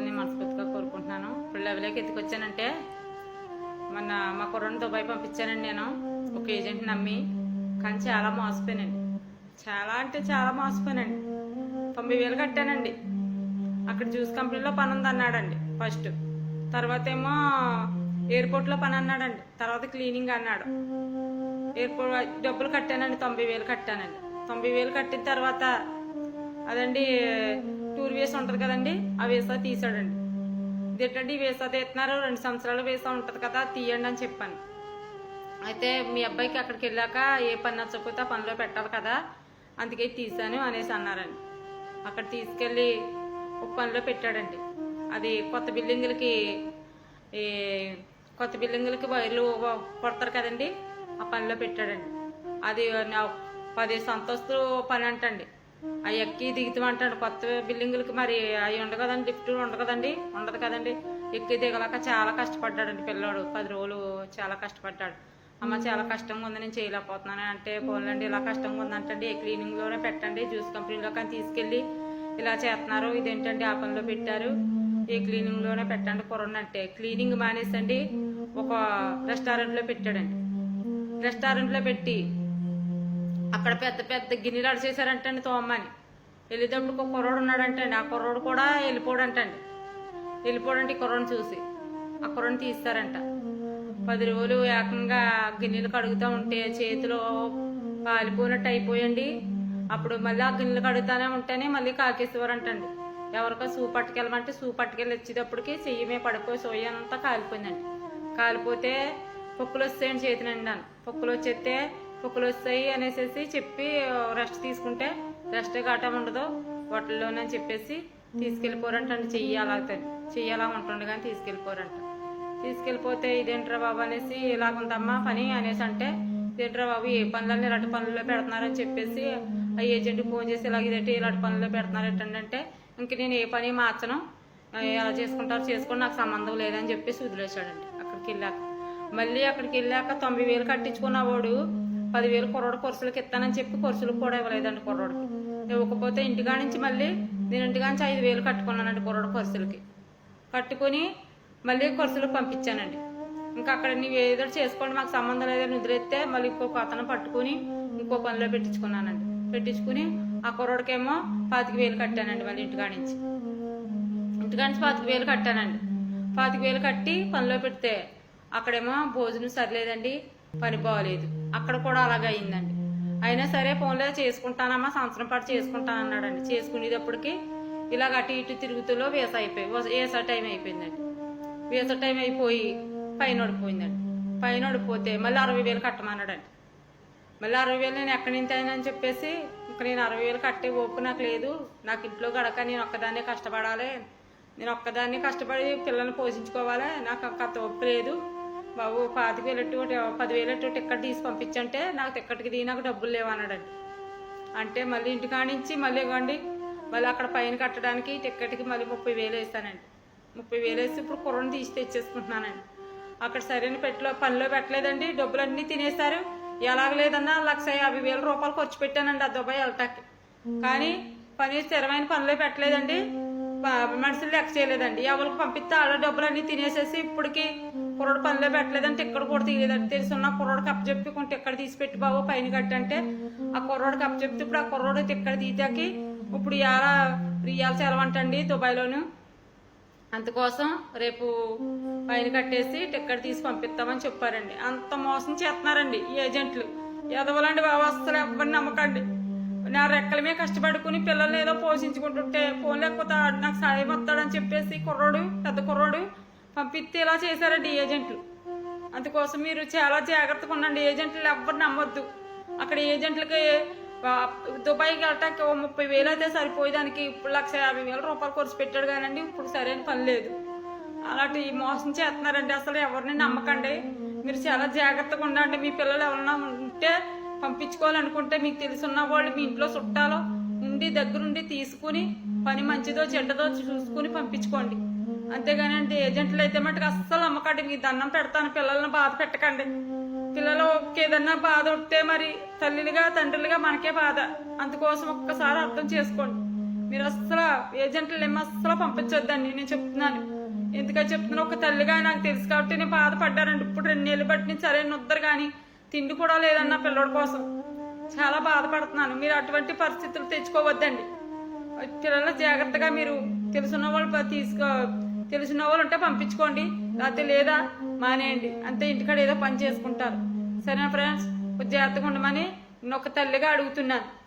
బాగుండాలని మనస్ఫూర్తిగా కోరుకుంటున్నాను. ఇప్పుడు లెవెల్కి ఎత్తుకొచ్చానంటే మొన్న మా కుర్రను దుబాయ్ పంపించానండి నేను ఒక ఏజెంట్ నమ్మి. కానీ చాలా మోసపోయానండి. చాలా అంటే చాలా మోసపోయానండి. తొంభై వేలు కట్టానండి. అక్కడ జ్యూస్ కంపెనీలో పని ఉంది అన్నాడండి ఫస్ట్. తర్వాత ఏమో ఎయిర్పోర్ట్లో పని అన్నాడండి. తర్వాత క్లీనింగ్ అన్నాడు. ఎయిర్పోర్ట్ డబ్బులు కట్టానండి తొంభై వేలు కట్టానండి. తొంభై వేలు కట్టిన తర్వాత అదండి టూర్ వేసి ఉంటుంది కదండి ఆ వీసా తీసాడండి ఇదేంటండి ఈ వీసా తీస్తున్నారు రెండు సంవత్సరాలు వీసా ఉంటుంది కదా తీయండి అని చెప్పాను. అయితే మీ అబ్బాయికి అక్కడికి వెళ్ళాక ఏ పని నచ్చకపోతే ఆ పనిలో పెట్టాలి కదా అందుకే తీసాను అనేసి అన్నారండి. అక్కడ తీసుకెళ్ళి ఒక పనిలో పెట్టాడండి. అది కొత్త బిల్డింగులకి ఈ కొత్త బిల్డింగులకి వైర్లు కొడతారు కదండి ఆ పనిలో పెట్టాడండి. అది పది సంతస్తులు పని అంటండి. అవి ఎక్కి దిగుతామంటాడు కొత్త బిల్డింగులకి మరి అవి ఉండదు కదండి లిఫ్ట్ ఉండదు కదండి ఉండదు కదండి. ఎక్కి దిగలేక చాలా కష్టపడ్డాడండి పిల్లోడు. పది రోజులు చాలా కష్టపడ్డాడు. అమ్మ చాలా కష్టంగా ఉంది నేను చేయలేకపోతున్నాను అంటే పోలండి ఇలా కష్టంగా ఉందంటండి ఏ క్లీనింగ్లోనే పెట్టండి జ్యూస్ కంపెనీలో కానీ తీసుకెళ్ళి ఇలా చేస్తున్నారు. ఇదేంటండి ఆ పనిలో పెట్టారు? ఏ క్లీనింగ్లోనే పెట్టండి కుర్రండి అంటే. క్లీనింగ్ మానేసండి ఒక రెస్టారెంట్లో పెట్టాడండి. రెస్టారెంట్లో పెట్టి అక్కడ పెద్ద పెద్ద గిన్నెలు అడిచేశారంటండి తోమ్మని. వెళ్ళేటప్పుడు ఒక కుర్రోడు ఉన్నాడంటండి. ఆ కుర్రోడు కూడా వెళ్ళిపోడంటండి. వెళ్ళిపోడంటే ఈ కుర్రోని చూసి ఆ కుర్రోని తీస్తారంట. పది రోజులు ఏకంగా గిన్నెలు కడుగుతూ ఉంటే చేతిలో కాలిపోయినట్టు అయిపోయండి. అప్పుడు మళ్ళీ ఆ గిన్నెలు కడుగుతానే ఉంటేనే మళ్ళీ కాకేసేవారంటండి. ఎవరికో సూ పట్టుకెళ్ళమంటే సూ పట్టుకెళ్ళి వచ్చేటప్పటికి చెయ్యి మీద పడిపోయి సోయి అంతా కాలిపోయిందండి. కాలిపోతే పొక్కులు వస్తాయండి చేతినండి నన్ను పొక్కులు వచ్చేస్తే పుక్కలు వస్తాయి అనేసి చెప్పి రెస్ట్ తీసుకుంటే రెస్ట్ గటం ఉండదు. హోటల్లోనే చెప్పేసి తీసుకెళ్ళిపోరంటండి చెయ్యి అలా చెయ్యి అలా ఉంటుండే కానీ తీసుకెళ్ళిపోరంట. తీసుకెళ్ళిపోతే ఇదేంట్రా బాబు అనేసి ఇలాగుందమ్మా పని అనేసి అంటే ఇదేంట్రా బాబు ఏ పనులన్నీ ఇలాంటి పనుల్లో పెడుతున్నారని చెప్పేసి ఆ ఏజెంట్కి ఫోన్ చేసి ఇలాగ ఇదేంటి ఇలాంటి పనుల్లో పెడుతున్నారు ఏంటంటే ఇంక నేను ఏ పని మార్చను. ఎలా చేసుకుంటారో చేసుకుని నాకు సంబంధం లేదని చెప్పేసి వదిలేశాడండి. అక్కడికి వెళ్ళాక. మళ్ళీ అక్కడికి వెళ్ళాక తొంభై వేలు కట్టించుకున్నవాడు పదివేలు కుర్రోడు కొరసులకి ఇస్తానని చెప్పి కొరసులకు కూడా ఇవ్వలేదండి కుర్రోడికి ఇవ్వకపోతే ఇంటికా నుంచి మళ్ళీ నేను ఇంటికా నుంచి ఐదు వేలు కట్టుకున్నానండి కుర్రోడు కొరసులకి. కట్టుకొని మళ్ళీ కొరసులకు పంపించానండి. ఇంకా అక్కడ నీవు ఏదో చేసుకోండి మాకు సంబంధం లేదని నిద్రెత్తే మళ్ళీ ఇంకో అతను పట్టుకుని ఇంకో పనిలో పెట్టించుకున్నానండి. పెట్టించుకుని ఆ కుర్రోడికేమో పాతిక వేలు కట్టానండి మళ్ళీ ఇంటికా నుంచి ఇంటికా నుంచి పాతిక వేలు కట్టానండి. పాతిక వేలు కట్టి పనిలో పెడితే అక్కడేమో భోజనం సరిలేదండి పని బాగోలేదు అక్కడ కూడా అలాగే అయిందండి. అయినా సరే ఫోన్లో చేసుకుంటానమ్మా సంవత్సరం పాటు చేసుకుంటాను అన్నాడండి. చేసుకునేటప్పటికి ఇలాగ అటు ఇటు తిరుగుతూలో వేస అయిపోయి వేస టైం అయిపోయిందండి. వేస టైం అయిపోయి పైన ఓడిపోయిందండి పైన ఓడిపోతే మళ్ళీ అరవై వేలు కట్టమన్నాడండి. మళ్ళీ అరవై వేలు నేను ఎక్కడి నుంచి అయినా అని చెప్పేసి ఇంకా నేను అరవై వేలు కట్టే ఓపు నాకు లేదు. నాకు ఇంట్లో గడక నేను ఒక్కదాన్నే కష్టపడాలి. నేను ఒక్కదాన్ని కష్టపడి పిల్లల్ని పోషించుకోవాలి. నాకు అంత ఓపు లేదు. బాబు పాతిక వేలట్టు పదివేలట్టు టిక్కెట్ తీసి పంపించంటే నాకు టిక్కెట్కి దిగి నాకు డబ్బులు లేవు అంటే మళ్ళీ ఇంటికాడ నుంచి మళ్ళీ ఇవ్వండి మళ్ళీ అక్కడ పైన కట్టడానికి టిక్కెట్కి మళ్ళీ ముప్పై వేలు వేస్తానండి. ముప్పై వేలు వేసి ఇప్పుడు కుర్రను తీసి తెచ్చేసుకుంటున్నానండి. అక్కడ సరైన పెట్టలో పనిలో పెట్టలేదండి డబ్బులు అన్నీ తినేస్తారు ఎలాగ లేదన్నా లక్ష యాభై వేల రూపాయలు ఖర్చు పెట్టానండి ఆ దుబాయ్ వెళ్ళటానికి కానీ పని స్థిరమైన పనిలో పెట్టలేదండి. మనుషులు లెక్క చేయలేదండి. ఎవరికి పంపిస్తే వాళ్ళ డబ్బులు అన్నీ తినేసేసి ఇప్పటికి కుర్రోడు పనిలో పెట్టలేదంటే ఇక్కడ కూడా తీయలేదండి తెలుసున్న కుర్రోడికి చెప్పి చెప్పుకుంటే ఇక్కడ తీసి పెట్టి బాబు పైన కట్టంటే ఆ కుర్రోడు అప్పు చెప్తే ఇప్పుడు ఆ కుర్రోడు ఇక్కడ తీతాకి ఇప్పుడు ఇవాళ రియాల్ సెలవంటండి దుబాయ్లోను. అందుకోసం రేపు పైన కట్టేసి టిక్కెట్ తీసి పంపిస్తామని చెప్పారండి. అంత మోసం చేస్తున్నారండి ఏజెంట్లు. ఎదవలండి బాబు అసలు ఎవరిని నమ్మకండి. నా రెక్కలమే కష్టపడుకుని పిల్లల్ని ఏదో పోషించుకుంటుంటే ఫోన్ లేకపోతే నాకు సాయం వస్తాడని చెప్పేసి కుర్రోడు పెద్ద కుర్రోడు పంపిస్తే ఇలా చేశారండి ఏజెంట్లు. అందుకోసం మీరు చాలా జాగ్రత్తగా ఉండండి. ఏజెంట్లు ఎవ్వరు నమ్మొద్దు. అక్కడ ఏజెంట్లకి దుబాయ్కి వెళ్ళటానికి ఓ ముప్పై వేలు అయితే సరిపోయేదానికి ఇప్పుడు లక్ష యాభై వేల రూపాయలు ఖర్చు పెట్టాడు కానండి ఇప్పుడు సరైన పని లేదు. అలాంటి మోసం చేస్తున్నారండి. అసలు ఎవరిని నమ్మకండి. మీరు చాలా జాగ్రత్తగా ఉండండి. మీ పిల్లలు ఎవరైనా ఉంటే పంపించుకోవాలనుకుంటే మీకు తెలుసున్న వాళ్ళు మీ ఇంట్లో చుట్టాలో ఉండి దగ్గరుండి తీసుకుని పని మంచిదో చెడ్డదో చూసుకుని పంపించుకోండి. అంతేగానండి ఏజెంట్లు అయితే మటుకు అస్సలు నమ్మకండి మీ దండం పెడతాను పిల్లల్ని బాధ పెట్టకండి. పిల్లలు ఏదన్నా బాధ ఉంటే మరి తల్లిలుగా తండ్రులుగా మనకే బాధ. అందుకోసం ఒక్కసారి అర్థం చేసుకోండి. మీరు అస్సలు ఏజెంట్లు ఏమో అస్సలు పంపించొద్దండి నేను చెప్తున్నాను. ఎందుకని చెప్తున్నా ఒక తల్లిగా నాకు తెలుసు కాబట్టి నేను బాధపడ్డానండి. ఇప్పుడు రెండు నెలలు బట్టి నేను సరైన ఉద్దరు కానీ తిండి కూడా లేదన్న పిల్లడి కోసం. చాలా బాధపడుతున్నాను. మీరు అటువంటి పరిస్థితులు తెచ్చుకోవద్దండి. పిల్లలు జాగ్రత్తగా మీరు తెలుసున్న వాళ్ళు తీసుకో తెలిసిన వాళ్ళు ఉంటే పంపించుకోండి. లేకపోతే లేదా మానేయండి. అంతే ఇంటికాడ ఏదో పని చేసుకుంటారు. సరేనా ఫ్రెండ్స్? జాగ్రత్తగా ఉండమని నేను ఒక తల్లిగా అడుగుతున్నాను.